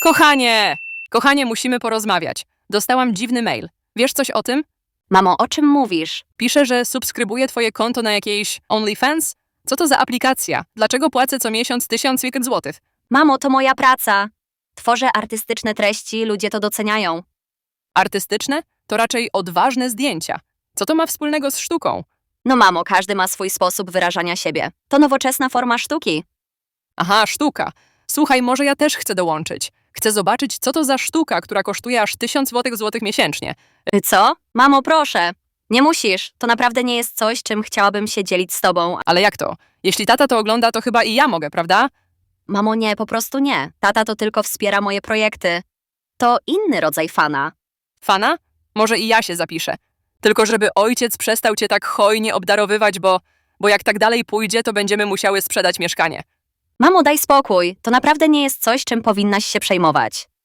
Kochanie! Kochanie, musimy porozmawiać. Dostałam dziwny mail. Wiesz coś o tym? Mamo, o czym mówisz? Pisze, że subskrybuję twoje konto na jakiejś OnlyFans? Co to za aplikacja? Dlaczego płacę co miesiąc tysiąc złotych? Mamo, to moja praca. Tworzę artystyczne treści, ludzie to doceniają. Artystyczne? To raczej odważne zdjęcia. Co to ma wspólnego z sztuką? No mamo, każdy ma swój sposób wyrażania siebie. To nowoczesna forma sztuki. Aha, sztuka. Słuchaj, może ja też chcę dołączyć. Chcę zobaczyć, co to za sztuka, która kosztuje aż tysiąc złotych złotych miesięcznie. Y, Co? Mamo, proszę. Nie musisz. To naprawdę nie jest coś, czym chciałabym się dzielić z tobą. Ale jak to? Jeśli tata to ogląda, to chyba i ja mogę, prawda? Mamo, nie, po prostu nie. Tata to tylko wspiera moje projekty. To inny rodzaj fana. Fana? Może i ja się zapiszę. Tylko żeby ojciec przestał cię tak hojnie obdarowywać, bo, bo jak tak dalej pójdzie, to będziemy musiały sprzedać mieszkanie. Mamo, daj spokój. To naprawdę nie jest coś, czym powinnaś się przejmować.